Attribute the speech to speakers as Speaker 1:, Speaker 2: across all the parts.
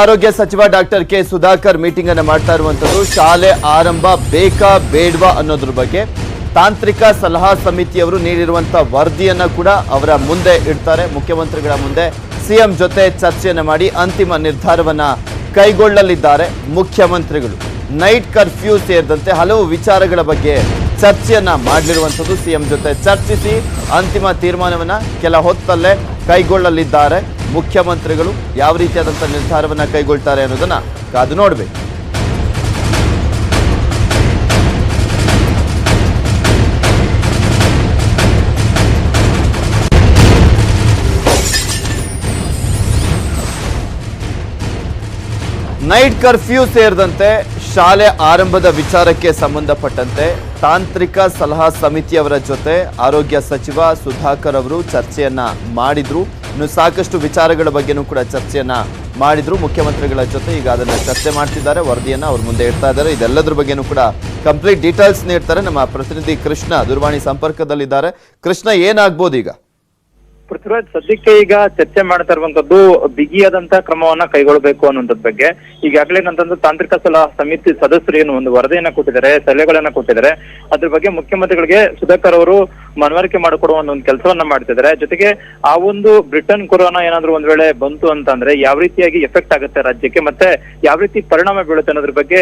Speaker 1: ಆರೋಗ್ಯ ಸಚಿವ doctor K Sudhakar meeting ಅನ್ನು ಮಾಡ್ತಾ ಇರುವಂತದ್ದು ಶಾಲೆ ಆರಂಭ ಬೇಕಾ ಬೇಡ್ವಾ ಅನ್ನೋದ್ರ ಬಗ್ಗೆ ತಾಂತ್ರಿಕ ಸಲಹಾ ಸಮಿತಿಯವರು ನೀಡಿರುವಂತ ವರದಿಯನ್ನ ಕೂಡ ಅವರ ಮುಂದೆ ಇಡ್ತಾರೆ. ಮುಖ್ಯಮಂತ್ರಿಗಳ ಮುಂದೆ ಸಿಎಂ ಜೊತೆ ಚರ್ಚೆಯನ್ನು ಮಾಡಿ ಅಂತಿಮ ನಿರ್ಧಾರವನ್ನ ಕೈಗೊಳ್ಳಲಿದ್ದಾರೆ ಮುಖ್ಯಮಂತ್ರಿಗಳು. ನೈಟ್ ಕರ್ಫ್ಯೂ ಸೇರಿದಂತೆ ಹಲವು ವಿಚಾರಗಳ ಬಗ್ಗೆ ಚರ್ಚೆಯನ್ನ ಮಾಡಲಿರುವಂಥದ್ದು. ಸಿಎಂ ಜೊತೆ ಚರ್ಚಿಸಿ ಅಂತಿಮ ತೀರ್ಮಾನವನ್ನ ಕೆಲ ಹೊತ್ತಲ್ಲೇ ಕೈಗೊಳ್ಳಲಿದ್ದಾರೆ. ಮುಖ್ಯಮಂತ್ರಿಗಳು ಯಾವ ರೀತಿಯಾದಂಥ ನಿರ್ಧಾರವನ್ನು ಕೈಗೊಳ್ತಾರೆ ಅನ್ನೋದನ್ನ ಕಾದು ನೋಡಬೇಕು. ನೈಟ್ ಕರ್ಫ್ಯೂ ಸೇರಿದಂತೆ ಶಾಲೆ ಆರಂಭದ ವಿಚಾರಕ್ಕೆ ಸಂಬಂಧಪಟ್ಟಂತೆ ತಾಂತ್ರಿಕ ಸಲಹಾ ಸಮಿತಿಯವರ ಜೊತೆ ಆರೋಗ್ಯ ಸಚಿವ ಸುಧಾಕರ್ ಅವರು ಚರ್ಚೆಯನ್ನ ಮಾಡಿದ್ರು. ಇನ್ನು ಸಾಕಷ್ಟು ವಿಚಾರಗಳ ಬಗ್ಗೆನೂ ಕೂಡ ಚರ್ಚೆಯನ್ನ ಮಾಡಿದ್ರು. ಮುಖ್ಯಮಂತ್ರಿಗಳ ಜೊತೆ ಈಗ ಅದನ್ನ ಚರ್ಚೆ ಮಾಡ್ತಿದ್ದಾರೆ. ವರದಿಯನ್ನ ಅವ್ರ ಮುಂದೆ ಇಡ್ತಾ ಇದ್ದಾರೆ. ಇದೆಲ್ಲದ್ರ ಬಗ್ಗೆನೂ ಕೂಡ ಕಂಪ್ಲೀಟ್ ಡೀಟೇಲ್ಸ್ ನೀಡ್ತಾರೆ. ನಮ್ಮ ಪ್ರತಿನಿಧಿ ಕೃಷ್ಣ ದೂರವಾಣಿ ಸಂಪರ್ಕದಲ್ಲಿದ್ದಾರೆ. ಕೃಷ್ಣ, ಏನಾಗ್ಬೋದು ಈಗ?
Speaker 2: ಪೃಥ್ವಿರಾಜ್ ಸದ್ಯಕ್ಕೆ ಈಗ ಚರ್ಚೆ ಮಾಡ್ತಾ ಇರುವಂತದ್ದು ಬಿಗಿಯಾದಂತ ಕ್ರಮವನ್ನ ಕೈಗೊಳ್ಳಬೇಕು ಅನ್ನೋದ್ರ ಬಗ್ಗೆ. ಈಗಾಗಲೇ ನಂತಂದು ತಾಂತ್ರಿಕ ಸಲಹಾ ಸಮಿತಿ ಸದಸ್ಯರು ಏನು ಒಂದು ವರದಿಯನ್ನ ಕೊಟ್ಟಿದ್ದಾರೆ, ಸಲಹೆಗಳನ್ನ ಕೊಟ್ಟಿದ್ದಾರೆ. ಅದ್ರ ಬಗ್ಗೆ ಮುಖ್ಯಮಂತ್ರಿಗಳಿಗೆ ಸುಧಾಕರ್ ಅವರು ಮನವರಿಕೆ ಮಾಡಿಕೊಡುವ ಒಂದು ಕೆಲಸವನ್ನ ಮಾಡ್ತಿದ್ದಾರೆ. ಜೊತೆಗೆ ಆ ಒಂದು ಬ್ರಿಟನ್ ಕೊರೋನಾ ಏನಾದ್ರು ಒಂದ್ ವೇಳೆ ಬಂತು ಅಂತಂದ್ರೆ ಯಾವ ರೀತಿಯಾಗಿ ಎಫೆಕ್ಟ್ ಆಗುತ್ತೆ ರಾಜ್ಯಕ್ಕೆ, ಮತ್ತೆ ಯಾವ ರೀತಿ ಪರಿಣಾಮ ಬೀಳುತ್ತೆ ಅನ್ನೋದ್ರ ಬಗ್ಗೆ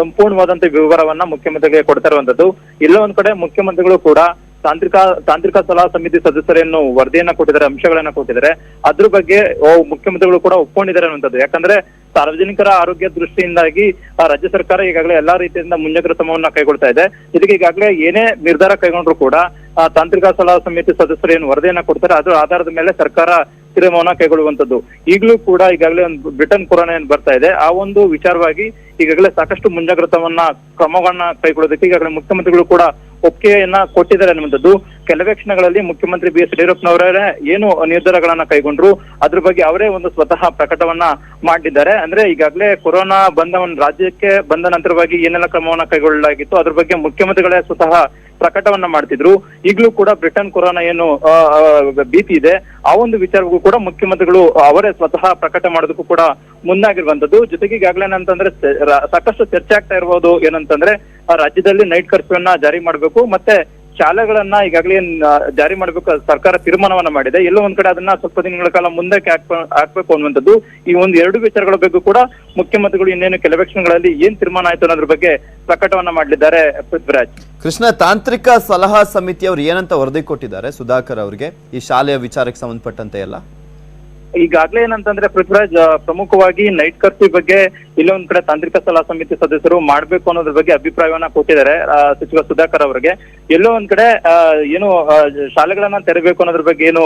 Speaker 2: ಸಂಪೂರ್ಣವಾದಂತ ವಿವರವನ್ನ ಮುಖ್ಯಮಂತ್ರಿಗಳಿಗೆ ಕೊಡ್ತಾ ಇರುವಂತದ್ದು. ಇಲ್ಲ ಒಂದ್ ಕಡೆ ಮುಖ್ಯಮಂತ್ರಿಗಳು ಕೂಡ ತಾಂತ್ರಿಕ ತಾಂತ್ರಿಕ ಸಲಹಾ ಸಮಿತಿ ಸದಸ್ಯರೇನು ವರದಿಯನ್ನ ಕೊಟ್ಟಿದ್ದಾರೆ, ಅಂಶಗಳನ್ನ ಕೊಟ್ಟಿದ್ದಾರೆ. ಅದ್ರ ಬಗ್ಗೆ ಮುಖ್ಯಮಂತ್ರಿಗಳು ಕೂಡ ಒಪ್ಕೊಂಡಿದ್ದಾರೆ ಅನ್ನುವಂಥದ್ದು. ಯಾಕಂದ್ರೆ ಸಾರ್ವಜನಿಕರ ಆರೋಗ್ಯ ದೃಷ್ಟಿಯಿಂದಾಗಿ ರಾಜ್ಯ ಸರ್ಕಾರ ಈಗಾಗಲೇ ಎಲ್ಲಾ ರೀತಿಯಿಂದ ಮುಂಜಾಗ್ರತಾ ಕ್ರಮವನ್ನ ಕೈಗೊಳ್ತಾ ಇದೆ. ಇದಕ್ಕೆ ಈಗಾಗಲೇ ಏನೇ ನಿರ್ಧಾರ ಕೈಗೊಂಡ್ರು ಕೂಡ ತಾಂತ್ರಿಕ ಸಲಹಾ ಸಮಿತಿ ಸದಸ್ಯರು ಏನು ವರದಿಯನ್ನ ಕೊಡ್ತಾರೆ, ಅದರ ಆಧಾರದ ಮೇಲೆ ಸರ್ಕಾರ ತೀರ್ಮಾನ ಕೈಗೊಳ್ಳುವಂತದ್ದು ಈಗಲೂ ಕೂಡ ಈಗಾಗಲೇ ಒಂದು ಬ್ರಿಟನ್ ಕೊರೋನಾ ಏನ್ ಬರ್ತಾ ಇದೆ, ಆ ಒಂದು ವಿಚಾರವಾಗಿ ಈಗಾಗಲೇ ಸಾಕಷ್ಟು ಮುಂಜಾಗ್ರತವನ್ನ ಕ್ರಮಗಳನ್ನ ಕೈಗೊಳ್ಳೋದಕ್ಕೆ ಈಗಾಗಲೇ ಮುಖ್ಯಮಂತ್ರಿಗಳು ಕೂಡ ಒಪ್ಪಿಗೆಯನ್ನ ಕೊಟ್ಟಿದ್ದಾರೆ ಅನ್ನುವಂಥದ್ದು. ಕೆಲವೇ ಕ್ಷಣಗಳಲ್ಲಿ ಮುಖ್ಯಮಂತ್ರಿ ಬಿ ಎಸ್ ಯಡಿಯೂರಪ್ಪನವರೇ ಏನು ನಿರ್ಧಾರಗಳನ್ನ ಕೈಗೊಂಡ್ರು, ಅದ್ರ ಬಗ್ಗೆ ಅವರೇ ಒಂದು ಸ್ವತಃ ಪ್ರಕಟವನ್ನ ಮಾಡಿದ್ದಾರೆ. ಅಂದ್ರೆ ಈಗಾಗಲೇ ಕೊರೋನಾ ಬಂದ ಒಂದು ರಾಜ್ಯಕ್ಕೆ ಬಂದ ನಂತರವಾಗಿ ಏನೆಲ್ಲ ಕ್ರಮವನ್ನ ಕೈಗೊಳ್ಳಲಾಗಿತ್ತು, ಅದ್ರ ಬಗ್ಗೆ ಮುಖ್ಯಮಂತ್ರಿಗಳೇ ಸ್ವತಃ ಪ್ರಕಟವನ್ನ ಮಾಡ್ತಿದ್ರು. ಈಗಲೂ ಕೂಡ ಬ್ರಿಟನ್ ಕೊರೋನಾ ಏನು ಭೀತಿ ಇದೆ. ಆ ಒಂದು ವಿಚಾರಕ್ಕೂ ಕೂಡ ಮುಖ್ಯಮಂತ್ರಿಗಳು ಅವರೇ ಸ್ವತಃ ಪ್ರಕಟ ಮಾಡೋದಕ್ಕೂ ಕೂಡ ಮುಂದಾಗಿರುವಂತದ್ದು ಜೊತೆಗೆ ಈಗಾಗಲೇ ಏನಂತಂದ್ರೆ ಸಾಕಷ್ಟು ಚರ್ಚೆ ಆಗ್ತಾ ಇರ್ಬೋದು ಏನಂತಂದ್ರೆ ರಾಜ್ಯದಲ್ಲಿ ನೈಟ್ ಕರ್ಫ್ಯೂನ್ನ ಜಾರಿ ಮಾಡಬೇಕು. ಮತ್ತೆ ಶಾಲೆಗಳನ್ನ ಈಗಾಗಲೇ ಜಾರಿ ಮಾಡಬೇಕು ಸರ್ಕಾರ ತೀರ್ಮಾನವನ್ನ ಮಾಡಿದೆ. ಎಲ್ಲೋ ಒಂದ್ ಕಡೆ ಅದನ್ನ ಸ್ವಲ್ಪ ದಿನಗಳ ಕಾಲ ಮುಂದಕ್ಕೆ ಹಾಕ್ಬೇಕು ಅನ್ನುವಂಥದ್ದು ಈ ಒಂದು ಎರಡು ವಿಚಾರಗಳ ಬಗ್ಗೆ ಕೂಡ ಮುಖ್ಯಮಂತ್ರಿಗಳು ಇನ್ನೇನು ಕೆಲವೇ ಕ್ಷಣಗಳಲ್ಲಿ ಏನ್ ತೀರ್ಮಾನ ಆಯ್ತು ಅನ್ನೋದ್ರ ಬಗ್ಗೆ ಪ್ರಕಟವನ್ನ ಮಾಡಲಿದ್ದಾರೆ ಪೃಥ್ವಿರಾಜ್.
Speaker 1: ಕೃಷ್ಣ, ತಾಂತ್ರಿಕ ಸಲಹಾ ಸಮಿತಿಯವರು ಏನಂತ ವರದಿ ಕೊಟ್ಟಿದ್ದಾರೆ ಸುಧಾಕರ್ ಅವರಿಗೆ? ಈ ಶಾಲೆಯ ವಿಚಾರಕ್ಕೆ ಸಂಬಂಧಪಟ್ಟಂತೆ ಎಲ್ಲ?
Speaker 2: ಈಗಾಗಲೇ ಏನಂತಂದ್ರೆ ಪೃಥ್ವಿರಾಜ್ ಪ್ರಮುಖವಾಗಿ ನೈಟ್ ಕರ್ಫ್ಯೂ ಬಗ್ಗೆ ಇಲ್ಲೊಂದ್ ಕಡೆ ತಾಂತ್ರಿಕ ಸಲಹಾ ಸಮಿತಿ ಸದಸ್ಯರು ಮಾಡ್ಬೇಕು ಅನ್ನೋದ್ರ ಬಗ್ಗೆ ಅಭಿಪ್ರಾಯವನ್ನ ಕೊಟ್ಟಿದ್ದಾರೆ ಸಚಿವ ಸುಧಾಕರ್ ಅವರಿಗೆ. ಎಲ್ಲೋ ಒಂದ್ ಕಡೆ ಏನು ಶಾಲೆಗಳನ್ನ ತೆರಬೇಕು ಅನ್ನೋದ್ರ ಬಗ್ಗೆ ಏನು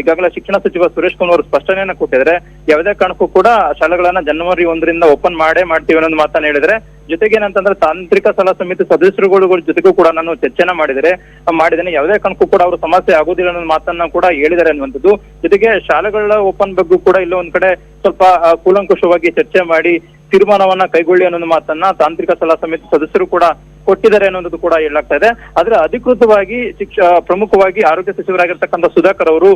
Speaker 2: ಈಗಾಗಲೇ ಶಿಕ್ಷಣ ಸಚಿವ ಸುರೇಶ್ ಕುಮಾರ್ ಸ್ಪಷ್ಟನೆಯನ್ನ ಕೊಟ್ಟಿದ್ದಾರೆ. ಯಾವುದೇ ಕಾರಣಕ್ಕೂ ಕೂಡ ಶಾಲೆಗಳನ್ನ ಜನವರಿ ಒಂದರಿಂದ ಓಪನ್ ಮಾಡೇ ಮಾಡ್ತೀವಿ ಅನ್ನೋದು ಮಾತನ್ನ ಹೇಳಿದ್ರೆ ಜೊತೆಗೆ ಏನಂತಂದ್ರೆ ತಾಂತ್ರಿಕ ಸಲಹಾ ಸಮಿತಿ ಸದಸ್ಯರುಗಳ ಜೊತೆಗೂ ಕೂಡ ನಾನು ಚರ್ಚೆನ ಮಾಡಿದರೆ, ಮಾಡಿದ್ದೇನೆ. ಯಾವುದೇ ಕಾರಣಕ್ಕೂ ಕೂಡ ಅವರು ಸಮಸ್ಯೆ ಆಗುದಿಲ್ಲ ಅನ್ನೋ ಮಾತನ್ನ ಕೂಡ ಹೇಳಿದ್ದಾರೆ ಅನ್ನುವಂಥದ್ದು. ಜೊತೆಗೆ ಶಾಲೆಗಳ ಓಪನ್ ಬಗ್ಗೆ ಕೂಡ ಇಲ್ಲ ಒಂದ್ ಕಡೆ ಸ್ವಲ್ಪ ಕೂಲಂಕುಷವಾಗಿ ಚರ್ಚೆ ಮಾಡಿ ತೀರ್ಮಾನವನ್ನ ಕೈಗೊಳ್ಳಿ ಅನ್ನೋ ಮಾತನ್ನ ತಾಂತ್ರಿಕ ಸಲಹಾ ಸಮಿತಿ ಸದಸ್ಯರು ಕೂಡ ಕೊಟ್ಟಿದ್ದಾರೆ ಅನ್ನೋದು ಕೂಡ ಹೇಳಲಾಗ್ತಾ ಇದೆ. ಆದ್ರೆ ಅಧಿಕೃತವಾಗಿ ಶಿಕ್ಷ, ಪ್ರಮುಖವಾಗಿ ಆರೋಗ್ಯ ಸಚಿವರಾಗಿರ್ತಕ್ಕಂಥ ಸುಧಾಕರ್ ಅವರು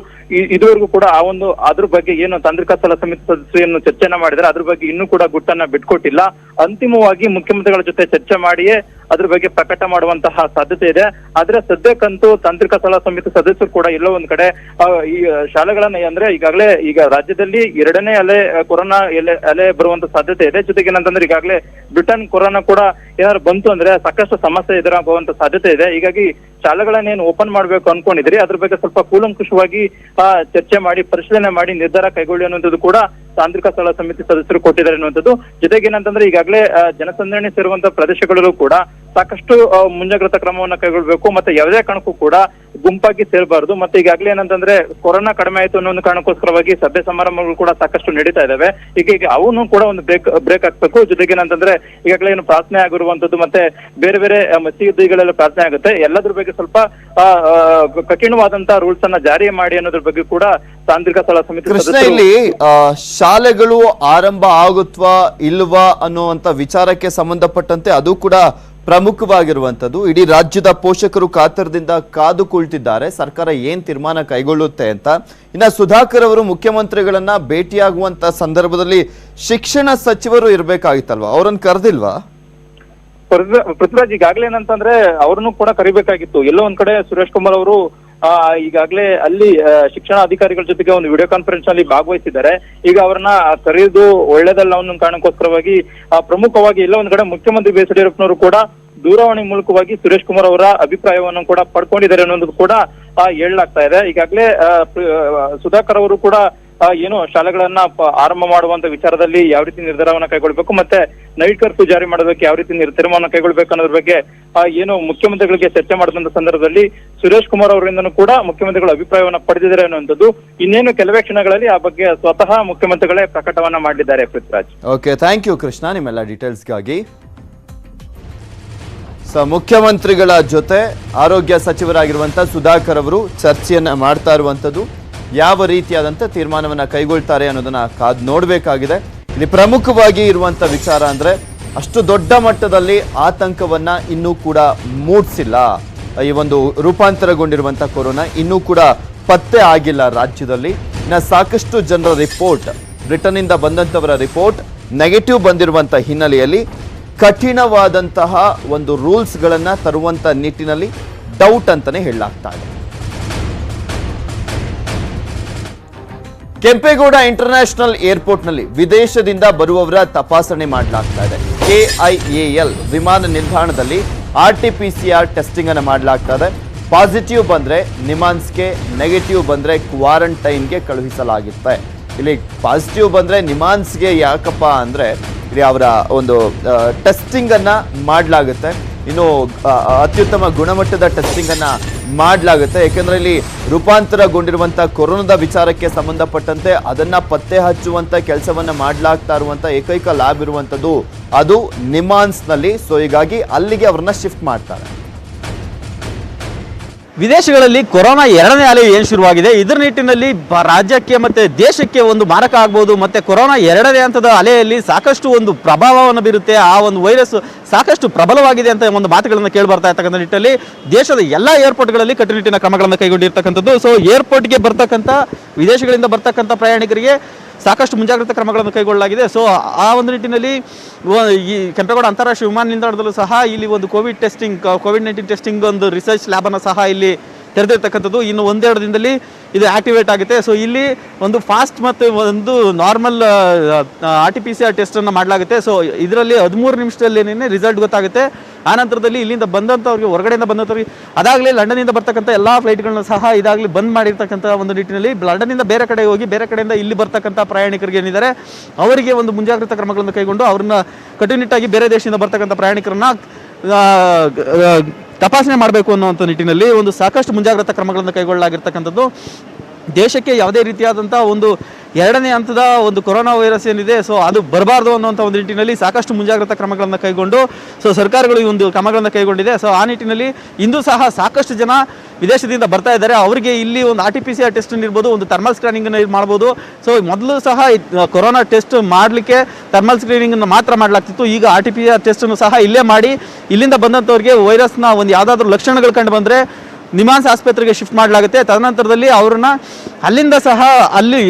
Speaker 2: ಇದುವರೆಗೂ ಕೂಡ ಆ ಒಂದು, ಅದ್ರ ಬಗ್ಗೆ ಏನು ತಾಂತ್ರಿಕ ಸ್ಥಳ ಸಮಿತಿ ಸದಸ್ಯರನ್ನು ಚರ್ಚೆನ ಮಾಡಿದರೆ ಅದ್ರ ಬಗ್ಗೆ ಇನ್ನೂ ಕೂಡ ಗುಟ್ಟನ್ನ ಬಿಟ್ಕೊಟ್ಟಿಲ್ಲ. ಅಂತಿಮವಾಗಿ ಮುಖ್ಯಮಂತ್ರಿಗಳ ಜೊತೆ ಚರ್ಚೆ ಮಾಡಿಯೇ ಅದ್ರ ಬಗ್ಗೆ ಪ್ರಕಟ ಮಾಡುವಂತಹ ಸಾಧ್ಯತೆ ಇದೆ. ಆದ್ರೆ ಸದ್ಯಕ್ಕಂತೂ ತಾಂತ್ರಿಕ ಸಲಹಾ ಸಮಿತಿ ಸದಸ್ಯರು ಕೂಡ ಎಲ್ಲೋ ಒಂದ್ ಕಡೆ ಈ ಶಾಲೆಗಳನ್ನ ಅಂದ್ರೆ ಈಗಾಗಲೇ ಈಗ ರಾಜ್ಯದಲ್ಲಿ ಎರಡನೇ ಅಲೆ ಕೊರೋನಾ ಎಲೆ, ಅಲೆ ಬರುವಂತ ಸಾಧ್ಯತೆ ಇದೆ. ಜೊತೆಗೆ ಏನಂತಂದ್ರೆ ಈಗಾಗಲೇ ಬ್ರಿಟನ್ ಕೊರೋನಾ ಕೂಡ ಏನಾದ್ರು ಬಂತು ಅಂದ್ರೆ ಸಾಕಷ್ಟು ಸಮಸ್ಯೆ ಎದುರಾಗುವಂತ ಸಾಧ್ಯತೆ ಇದೆ. ಹೀಗಾಗಿ ಶಾಲೆಗಳನ್ನ ಏನು ಓಪನ್ ಮಾಡ್ಬೇಕು ಅನ್ಕೊಂಡಿದ್ರಿ ಅದ್ರ ಬಗ್ಗೆ ಸ್ವಲ್ಪ ಕೂಲಂಕುಷವಾಗಿ ಚರ್ಚೆ ಮಾಡಿ, ಪರಿಶೀಲನೆ ಮಾಡಿ, ನಿರ್ಧಾರ ಕೈಗೊಳ್ಳಿ ಅನ್ನುವಂಥದ್ದು ಕೂಡ ತಾಂತ್ರಿಕ ಸಲಹಾ ಸಮಿತಿ ಸದಸ್ಯರು ಕೊಟ್ಟಿದ್ದಾರೆ ಅನ್ನುವಂಥದ್ದು. ಜೊತೆಗೆ ಏನಂತಂದ್ರೆ ಈಗಾಗಲೇ ಜನಸಂದಣಿ ಸೇರುವಂತ ಪ್ರದೇಶಗಳಲ್ಲೂ ಕೂಡ ಸಾಕಷ್ಟು ಮುಂಜಾಗ್ರತಾ ಕ್ರಮವನ್ನ ಕೈಗೊಳ್ಬೇಕು. ಮತ್ತೆ ಯಾವುದೇ ಕಾರಣಕ್ಕೂ ಕೂಡ ಗುಂಪಾಗಿ ಸೇರಬಾರದು. ಮತ್ತೆ ಈಗಾಗಲೇ ಏನಂತಂದ್ರೆ ಕೊರೋನಾ ಕಡಿಮೆ ಆಯ್ತು ಅನ್ನೋ ಒಂದು ಕಾರಣಕ್ಕೋಸ್ಕರವಾಗಿ ಸಭೆ ಸಮಾರಂಭಗಳು ಕೂಡ ಸಾಕಷ್ಟು ನಡೀತಾ ಇದಾವೆ. ಈಗ ಈಗ ಅವನು ಕೂಡ ಒಂದು ಬ್ರೇಕ್ ಬ್ರೇಕ್ ಹಾಕ್ಬೇಕು. ಜೊತೆಗೆ ಏನಂತಂದ್ರೆ ಈಗಾಗಲೇ ಏನು ಪ್ರಾರ್ಥನೆ ಆಗಿರುವಂತದ್ದು ಮತ್ತೆ ಬೇರೆ ಬೇರೆ ಮಸೀದಿಗಳಲ್ಲಿ ಪ್ರಾರ್ಥನೆ ಆಗುತ್ತೆ. ಎಲ್ಲದ್ರ ಬಗ್ಗೆ ಸ್ವಲ್ಪ ಕಠಿಣವಾದಂತಹ ರೂಲ್ಸ್ ಅನ್ನ ಜಾರಿ ಮಾಡಿ ಅನ್ನೋದ್ರ ಬಗ್ಗೆ ಕೂಡ ತಾಂತ್ರಿಕ ಸಲಹಾ ಸಮಿತಿ
Speaker 1: ಇಲ್ಲಿ ಶಾಲೆಗಳು ಆರಂಭ ಆಗುತ್ವಾ ಇಲ್ವಾ ಅನ್ನುವಂತ ವಿಚಾರಕ್ಕೆ ಸಂಬಂಧಪಟ್ಟಂತೆ ಅದು ಕೂಡ ಪ್ರಮುಖವಾಗಿರುವಂಥದ್ದು, ಇಡೀ ರಾಜ್ಯದ ಪೋಷಕರು ಕಾತರದಿಂದ ಕಾದು ಕುಳಿತಿದ್ದಾರೆ. ಸರ್ಕಾರ ಏನ್ ತೀರ್ಮಾನ ಕೈಗೊಳ್ಳುತ್ತೆ ಅಂತ. ಇನ್ನ ಸುಧಾಕರ್ ಅವರು ಮುಖ್ಯಮಂತ್ರಿಗಳನ್ನ ಭೇಟಿಯಾಗುವಂತ ಸಂದರ್ಭದಲ್ಲಿ ಶಿಕ್ಷಣ ಸಚಿವರು ಇರ್ಬೇಕಾಗಿತ್ತಲ್ವಾ? ಅವರನ್ನು ಕರೆದಿಲ್ವಾ?
Speaker 2: ಪೃಥ್ವಿ- ಪೃಥ್ವಿರಾಜ್ ಈಗಾಗಲೇ ಏನಂತಂದ್ರೆ ಅವ್ರನ್ನು ಕೂಡ ಕರಿಬೇಕಾಗಿತ್ತು. ಎಲ್ಲೋ ಒಂದ್ ಕಡೆ ಸುರೇಶ್ ಕುಮಾರ್ ಅವರು ಈಗಾಗ್ಲೇ ಅಲ್ಲಿ ಶಿಕ್ಷಣ ಅಧಿಕಾರಿಗಳ ಜೊತೆಗೆ ಒಂದು ವಿಡಿಯೋ ಕಾನ್ಫರೆನ್ಸ್ನಲ್ಲಿ ಭಾಗವಹಿಸಿದ್ದಾರೆ. ಈಗ ಅವರನ್ನ ಕರೆಯುವುದು ಒಳ್ಳೇದಲ್ಲ ಅನ್ನೋ ಕಾರಣಕ್ಕೋಸ್ಕರವಾಗಿ ಪ್ರಮುಖವಾಗಿ ಎಲ್ಲ ಒಂದ್ ಕಡೆ ಮುಖ್ಯಮಂತ್ರಿ ಬಿ ಎಸ್ ಯಡಿಯೂರಪ್ಪನವರು ಕೂಡ ದೂರವಾಣಿ ಮೂಲಕವಾಗಿ ಸುರೇಶ್ ಕುಮಾರ್ ಅವರ ಅಭಿಪ್ರಾಯವನ್ನು ಕೂಡ ಪಡ್ಕೊಂಡಿದ್ದಾರೆ ಅನ್ನೋದು ಕೂಡ ಹೇಳಲಾಗ್ತಾ ಇದೆ. ಈಗಾಗಲೇ ಸುಧಾಕರ್ ಅವರು ಕೂಡ ಏನು, ಶಾಲೆಗಳನ್ನ ಆರಂಭ ಮಾಡುವಂತ ವಿಚಾರದಲ್ಲಿ ಯಾವ ರೀತಿ ನಿರ್ಧಾರವನ್ನ ಕೈಗೊಳ್ಬೇಕು, ಮತ್ತೆ ನೈಟ್ ಕರ್ಫ್ಯೂ ಜಾರಿ ಮಾಡೋದಕ್ಕೆ ಯಾವ ರೀತಿ ನಿರ್ಧಾರವನ್ನ ಕೈಗೊಳ್ಬೇಕು ಅನ್ನೋದ್ರ ಬಗ್ಗೆ ಏನು ಮುಖ್ಯಮಂತ್ರಿಗಳಿಗೆ ಚರ್ಚೆ ಮಾಡಿದಂತ ಸಂದರ್ಭದಲ್ಲಿ ಸುರೇಶ್ ಕುಮಾರ್ ಅವರಿಂದನೂ ಕೂಡ ಮುಖ್ಯಮಂತ್ರಿಗಳ ಅಭಿಪ್ರಾಯವನ್ನ ಪಡೆದಿದ್ದಾರೆ ಅನ್ನುವಂಥದ್ದು. ಇನ್ನೇನು ಕೆಲವೇ ಕ್ಷಣಗಳಲ್ಲಿ ಆ ಬಗ್ಗೆ ಸ್ವತಃ ಮುಖ್ಯಮಂತ್ರಿಗಳೇ ಪ್ರಕಟವನ್ನ ಮಾಡಿದ್ದಾರೆ, Prithviraj.
Speaker 1: Okay thank you Krishna, ನಿಮ್ಮೆಲ್ಲ ಡೀಟೇಲ್ಸ್ಗಾಗಿ ಸೊ ಮುಖ್ಯಮಂತ್ರಿಗಳ ಜೊತೆ ಆರೋಗ್ಯ ಸಚಿವರಾಗಿರುವಂತಹ ಸುಧಾಕರ್ ಅವರು ಚರ್ಚೆಯನ್ನ ಮಾಡ್ತಾ ಇರುವಂಥದ್ದು. ಯಾವ ರೀತಿಯಾದಂಥ ತೀರ್ಮಾನವನ್ನು ಕೈಗೊಳ್ತಾರೆ ಅನ್ನೋದನ್ನು ಕಾದ್ ನೋಡಬೇಕಾಗಿದೆ. ಇಲ್ಲಿ ಪ್ರಮುಖವಾಗಿ ಇರುವಂಥ ವಿಚಾರ ಅಂದರೆ ಅಷ್ಟು ದೊಡ್ಡ ಮಟ್ಟದಲ್ಲಿ ಆತಂಕವನ್ನು ಇನ್ನೂ ಕೂಡ ಮೂಡಿಸಿಲ್ಲ. ಈ ಒಂದು ರೂಪಾಂತರಗೊಂಡಿರುವಂಥ ಕೊರೋನಾ ಇನ್ನೂ ಕೂಡ ಪತ್ತೆ ಆಗಿಲ್ಲ ರಾಜ್ಯದಲ್ಲಿ. ಇನ್ನು ಸಾಕಷ್ಟು ಜನರ ರಿಪೋರ್ಟ್, ಬ್ರಿಟನ್ನಿಂದ ಬಂದಂಥವರ ರಿಪೋರ್ಟ್ ನೆಗೆಟಿವ್ ಬಂದಿರುವಂಥ ಹಿನ್ನೆಲೆಯಲ್ಲಿ ಕಠಿಣವಾದಂತಹ ಒಂದು ರೂಲ್ಸ್ಗಳನ್ನು ತರುವಂಥ ನಿಟ್ಟಿನಲ್ಲಿ ಡೌಟ್ ಅಂತಲೇ ಹೇಳಲಾಗ್ತಾ ಇದೆ. ಕೆಂಪೇಗೌಡ ಇಂಟರ್ನ್ಯಾಷನಲ್ ಏರ್ಪೋರ್ಟ್ನಲ್ಲಿ ವಿದೇಶದಿಂದ ಬರುವವರ ತಪಾಸಣೆ ಮಾಡಲಾಗ್ತಾ ಇದೆ. ಕೆಐಎಎಲ್ ವಿಮಾನ ನಿಲ್ದಾಣದಲ್ಲಿ R T P C R testing ಅನ್ನು ಮಾಡಲಾಗ್ತಾ ಇದೆ. ಪಾಸಿಟಿವ್ ಬಂದ್ರೆ ನಿಮಾನ್ಸ್ಗೆ, ನೆಗೆಟಿವ್ ಬಂದ್ರೆ ಕ್ವಾರಂಟೈನ್ಗೆ ಕಳುಹಿಸಲಾಗುತ್ತೆ. ಇಲ್ಲಿ ಪಾಸಿಟಿವ್ ಬಂದ್ರೆ ನಿಮಾನ್ಸ್ಗೆ ಯಾಕಪ್ಪ ಅಂದ್ರೆ ಇಲ್ಲಿ ಅವರ ಒಂದು ಟೆಸ್ಟಿಂಗ್ ಅನ್ನ ಮಾಡಲಾಗುತ್ತೆ. ಇನ್ನು ಅತ್ಯುತ್ತಮ ಗುಣಮಟ್ಟದ ಟೆಸ್ಟಿಂಗ್ ಅನ್ನ ಮಾಡಲಾಗುತ್ತೆ. ಏಕೆಂದರೆ ಇಲ್ಲಿ ರೂಪಾಂತರಗೊಂಡಿರುವಂತ ಕೊರೋನಾದ ವಿಚಾರಕ್ಕೆ ಸಂಬಂಧಪಟ್ಟಂತೆ ಅದನ್ನ ಪತ್ತೆ ಹಚ್ಚುವಂತ ಕೆಲಸವನ್ನ ಮಾಡಲಾಗ್ತಾ ಇರುವಂತ ಏಕೈಕ ಲ್ಯಾಬ್ ಇರುವಂತದ್ದು ಅದು ನಿಮಾನ್ಸ್ನಲ್ಲಿ ಸೊ ಹೀಗಾಗಿ ಅಲ್ಲಿಗೆ ಅವ್ರನ್ನ ಶಿಫ್ಟ್ ಮಾಡ್ತಾರೆ.
Speaker 3: ವಿದೇಶಗಳಲ್ಲಿ ಕೊರೋನಾ ಎರಡನೇ ಅಲೆ ಏನು ಶುರುವಾಗಿದೆ? ಇದರ ನಿಟ್ಟಿನಲ್ಲಿ ರಾಜ್ಯಕ್ಕೆ ಮತ್ತೆ ದೇಶಕ್ಕೆ ಒಂದು ಮಾರಕ ಆಗ್ಬೋದು. ಮತ್ತೆ ಕೊರೋನಾ ಎರಡನೇ ಹಂತದ ಅಲೆಯಲ್ಲಿ ಸಾಕಷ್ಟು ಒಂದು ಪ್ರಭಾವವನ್ನು ಬೀರುತ್ತೆ. ಆ ಒಂದು ವೈರಸ್ ಸಾಕಷ್ಟು ಪ್ರಬಲವಾಗಿದೆ ಅಂತ ಒಂದು ಮಾತುಗಳನ್ನು ಕೇಳಿ ಬರ್ತಾ ಇರ್ತಕ್ಕಂಥ ನಿಟ್ಟಲ್ಲಿ ದೇಶದ ಎಲ್ಲ ಏರ್ಪೋರ್ಟ್ಗಳಲ್ಲಿ ಕಟ್ಟುನಿಟ್ಟಿನ ಕ್ರಮಗಳನ್ನು ಕೈಗೊಂಡಿರ್ತಕ್ಕಂಥದ್ದು. ಸೊ ಏರ್ಪೋರ್ಟ್ಗೆ ಬರ್ತಕ್ಕಂಥ, ವಿದೇಶಗಳಿಂದ ಬರ್ತಕ್ಕಂಥ ಪ್ರಯಾಣಿಕರಿಗೆ ಸಾಕಷ್ಟು ಮುಂಜಾಗ್ರತಾ ಕ್ರಮಗಳನ್ನು ಕೈಗೊಳ್ಳಲಾಗಿದೆ. ಸೊ ಆ ಒಂದು ನಿಟ್ಟಿನಲ್ಲಿ ಈ ಕೆಂಪೇಗೌಡ ಅಂತಾರಾಷ್ಟ್ರೀಯ ವಿಮಾನ ನಿಲ್ದಾಣದಲ್ಲೂ ಸಹ ಇಲ್ಲಿ ಒಂದು COVID testing COVID nineteen testing ಒಂದು ರಿಸರ್ಚ್ ಲ್ಯಾಬನ್ನು ಸಹ ಇಲ್ಲಿ ತೆರೆದಿರ್ತಕ್ಕಂಥದ್ದು ಇನ್ನು ಒಂದೆರಡು ದಿನದಲ್ಲಿ ಇದು ಆಕ್ಟಿವೇಟ್ ಆಗುತ್ತೆ. ಸೊ ಇಲ್ಲಿ ಒಂದು ಫಾಸ್ಟ್ ಮತ್ತು ಒಂದು normal R T P C R ಟೆಸ್ಟನ್ನು ಮಾಡಲಾಗುತ್ತೆ. ಸೊ ಇದರಲ್ಲಿ ಹದಿಮೂರು ನಿಮಿಷದಲ್ಲಿ ರಿಸಲ್ಟ್ ಗೊತ್ತಾಗುತ್ತೆ. ಆ ನಂತರದಲ್ಲಿ ಇಲ್ಲಿಂದ ಬಂದಂಥವ್ರಿಗೆ, ಹೊರಗಡೆಯಿಂದ ಬಂದಂಥವ್ರಿಗೆ, ಅದಾಗಲೇ ಲಂಡನಿಂದ ಬರ್ತಕ್ಕಂಥ ಎಲ್ಲ ಫ್ಲೈಟ್ಗಳನ್ನ ಸಹ ಇದಾಗಲಿ ಬಂದ್ ಮಾಡಿರ್ತಕ್ಕಂಥ ಒಂದು ನಿಟ್ಟಿನಲ್ಲಿ ಲಂಡನಿಂದ ಬೇರೆ ಕಡೆ ಹೋಗಿ, ಬೇರೆ ಕಡೆಯಿಂದ ಇಲ್ಲಿ ಬರ್ತಕ್ಕಂಥ ಪ್ರಯಾಣಿಕರಿಗೆ ಏನಿದ್ದಾರೆ, ಅವರಿಗೆ ಒಂದು ಮುಂಜಾಗ್ರತಾ ಕ್ರಮಗಳನ್ನು ಕೈಗೊಂಡು ಅವ್ರನ್ನ ಕಟ್ಟುನಿಟ್ಟಾಗಿ ಬೇರೆ ದೇಶದಿಂದ ಬರ್ತಕ್ಕಂಥ ಪ್ರಯಾಣಿಕರನ್ನ ತಪಾಸಣೆ ಮಾಡಬೇಕು ಅನ್ನುವಂಥ ನಿಟ್ಟಿನಲ್ಲಿ ಒಂದು ಸಾಕಷ್ಟು ಮುಂಜಾಗ್ರತಾ ಕ್ರಮಗಳನ್ನು ಕೈಗೊಳ್ಳಲಾಗಿರ್ತಕ್ಕಂಥದ್ದು. ದೇಶಕ್ಕೆ ಯಾವುದೇ ರೀತಿಯಾದಂಥ ಒಂದು ಎರಡನೇ ಹಂತದ ಒಂದು ಕೊರೋನಾ ವೈರಸ್ ಏನಿದೆ ಸೊ ಅದು ಬರಬಾರ್ದು ಅನ್ನುವಂಥ ಒಂದು ನಿಟ್ಟಿನಲ್ಲಿ ಸಾಕಷ್ಟು ಮುಂಜಾಗ್ರತಾ ಕ್ರಮಗಳನ್ನು ಕೈಗೊಂಡು ಸೊ ಸರ್ಕಾರಗಳು ಈ ಒಂದು ಕ್ರಮಗಳನ್ನು ಕೈಗೊಂಡಿದೆ. ಸೊ ಆ ನಿಟ್ಟಿನಲ್ಲಿ ಇಂದು ಸಹ ಸಾಕಷ್ಟು ಜನ ವಿದೇಶದಿಂದ ಬರ್ತಾ ಇದ್ದಾರೆ. ಅವರಿಗೆ ಇಲ್ಲಿ ಒಂದು R T P C R test ಇರ್ಬೋದು ಒಂದು ಥರ್ಮಲ್ ಸ್ಕ್ಯಾನಿಂಗನ್ನು ಮಾಡ್ಬೋದು. ಸೊ ಮೊದಲು ಸಹ ಕೊರೋನಾ ಟೆಸ್ಟ್ ಮಾಡಲಿಕ್ಕೆ ಥರ್ಮಲ್ ಸ್ಕ್ರೀನಿಂಗನ್ನು ಮಾತ್ರ ಮಾಡಲಾಗ್ತಿತ್ತು. ಈಗ ಆರ್ ಟಿ ಪಿ ಟೆಸ್ಟನ್ನು ಸಹ ಇಲ್ಲೇ ಮಾಡಿ, ಇಲ್ಲಿಂದ ಬಂದಂಥವ್ರಿಗೆ ವೈರಸ್ನ ಒಂದು ಯಾವುದಾದ್ರೂ ಲಕ್ಷಣಗಳು ಕಂಡು ಬಂದರೆ ನಿಮಾನ್ಸ್ ಆಸ್ಪತ್ರೆಗೆ ಶಿಫ್ಟ್ ಮಾಡಲಾಗುತ್ತೆ. ತದನಂತರದಲ್ಲಿ ಅವ್ರನ್ನ ಅಲ್ಲಿಂದ ಸಹ ಅಲ್ಲಿ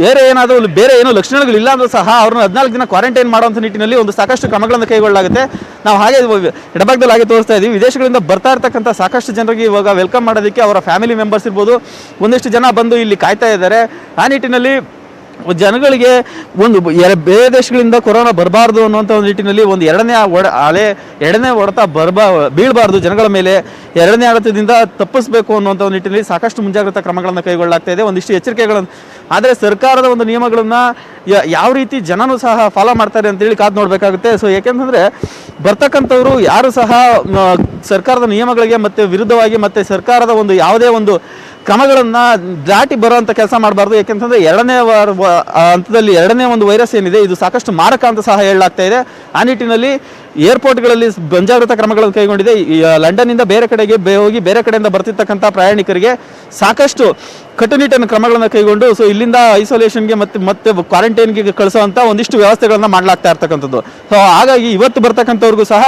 Speaker 3: ಬೇರೆ ಏನಾದರೂ ಬೇರೆ ಏನೋ ಲಕ್ಷಣಗಳಿಲ್ಲ ಅಂದರೂ ಸಹ ಅವ್ರನ್ನ ಹದಿನಾಲ್ಕು ದಿನ ಕ್ವಾರಂಟೈನ್ ಮಾಡುವಂಥ ನಿಟ್ಟಿನಲ್ಲಿ ಒಂದು ಸಾಕಷ್ಟು ಕ್ರಮಗಳನ್ನು ಕೈಗೊಳ್ಳಲಾಗುತ್ತೆ. ನಾವು ಹಾಗೆ ಎಡಭಾಗದಲ್ಲಿ ಹಾಗೆ ತೋರಿಸ್ತಾ ಇದ್ದೀವಿ. ವಿದೇಶಗಳಿಂದ ಬರ್ತಾ ಇರ್ತಕ್ಕಂಥ ಸಾಕಷ್ಟು ಜನರಿಗೆ ಇವಾಗ ವೆಲ್ಕಮ್ ಮಾಡೋದಕ್ಕೆ ಅವರ ಫ್ಯಾಮಿಲಿ ಮೆಂಬರ್ಸ್ ಇರ್ಬೋದು. ಒಂದಿಷ್ಟು ಜನ ಬಂದು ಇಲ್ಲಿ ಕಾಯ್ತಾ ಇದ್ದಾರೆ. ಆ ನಿಟ್ಟಿನಲ್ಲಿ ಜನಗಳಿಗೆ ಒಂದು ಬೇರೆ ದೇಶಗಳಿಂದ ಕೊರೋನಾ ಬರಬಾರ್ದು ಅನ್ನುವಂಥ ಒಂದು ನಿಟ್ಟಿನಲ್ಲಿ ಒಂದು ಎರಡನೇ ಒಡ ಅಲೆ ಎರಡನೇ ಹೊಡೆತ ಬರಬಾ ಬೀಳಬಾರ್ದು ಜನಗಳ ಮೇಲೆ. ಎರಡನೇ ಹೊಡೆತದಿಂದ ತಪ್ಪಿಸಬೇಕು ಅನ್ನುವಂಥ ಒಂದು ನಿಟ್ಟಿನಲ್ಲಿ ಸಾಕಷ್ಟು ಮುಂಜಾಗ್ರತಾ ಕ್ರಮಗಳನ್ನು ಕೈಗೊಳ್ಳಲಾಗ್ತಾ ಇದೆ. ಒಂದಿಷ್ಟು ಎಚ್ಚರಿಕೆಗಳನ್ನು ಆದರೆ ಸರ್ಕಾರದ ಒಂದು ನಿಯಮಗಳನ್ನು ಯಾವ ರೀತಿ ಜನನೂ ಸಹ ಫಾಲೋ ಮಾಡ್ತಾರೆ ಅಂತೇಳಿ ಕಾದು ನೋಡಬೇಕಾಗುತ್ತೆ. ಸೊ ಏಕೆಂತಂದರೆ ಬರ್ತಕ್ಕಂಥವರು ಯಾರು ಸಹ ಸರ್ಕಾರದ ನಿಯಮಗಳಿಗೆ ಮತ್ತು ವಿರುದ್ಧವಾಗಿ ಮತ್ತು ಸರ್ಕಾರದ ಒಂದು ಯಾವುದೇ ಒಂದು ಕ್ರಮಗಳನ್ನು ದಾಟಿ ಬರುವಂಥ ಕೆಲಸ ಮಾಡಬಾರ್ದು. ಯಾಕೆಂತಂದ್ರೆ ಎರಡನೇ ವಾರ ಹಂತದಲ್ಲಿ ಎರಡನೇ ಒಂದು ವೈರಸ್ ಏನಿದೆ, ಇದು ಸಾಕಷ್ಟು ಮಾರಕ ಅಂತ ಸಹ ಹೇಳಲಾಗ್ತಾ ಇದೆ. ಆ ನಿಟ್ಟಿನಲ್ಲಿ ಏರ್ಪೋರ್ಟ್ಗಳಲ್ಲಿ ಮುಂಜಾಗ್ರತಾ ಕ್ರಮಗಳನ್ನು ಕೈಗೊಂಡಿದೆ. ಲಂಡನ್ನಿಂದ ಬೇರೆ ಕಡೆಗೆ ಹೋಗಿ ಬೇರೆ ಕಡೆಯಿಂದ ಬರ್ತಿರ್ತಕ್ಕಂಥ ಪ್ರಯಾಣಿಕರಿಗೆ ಸಾಕಷ್ಟು ಕಟ್ಟುನಿಟ್ಟಿನ ಕ್ರಮಗಳನ್ನು ಕೈಗೊಂಡು ಸೊ ಇಲ್ಲಿಂದ ಐಸೋಲೇಷನ್ಗೆ ಮತ್ತೆ ಮತ್ತೆ ಕ್ವಾರಂಟೈನ್ಗೆ ಕಳಿಸುವಂತ ಒಂದಿಷ್ಟು ವ್ಯವಸ್ಥೆಗಳನ್ನ ಮಾಡಲಾಗ್ತಾ ಇರ್ತಕ್ಕಂಥದ್ದು. ಸೊ ಹಾಗಾಗಿ ಇವತ್ತು ಬರ್ತಕ್ಕಂಥವ್ರಿಗೂ ಸಹ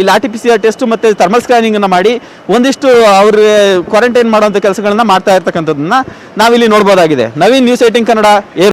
Speaker 3: ಇಲ್ಲಿ R T P C R test ಮತ್ತೆ ಥರ್ಮಲ್ ಸ್ಕ್ಯಾನಿಂಗ್ ಅನ್ನ ಮಾಡಿ ಒಂದಿಷ್ಟು ಅವ್ರಿಗೆ ಕ್ವಾರಂಟೈನ್ ಮಾಡುವಂತ ಕೆಲಸಗಳನ್ನ ಮಾಡ್ತಾ ಇರ್ತಕ್ಕಂಥದ್ದನ್ನ ನಾವಿಲ್ಲಿ ನೋಡ್ಬೋದಾಗಿದೆ. ನವೀನ್ ನ್ಯೂಸ್ ಏಟಿಂಗ್ ಕನ್ನಡ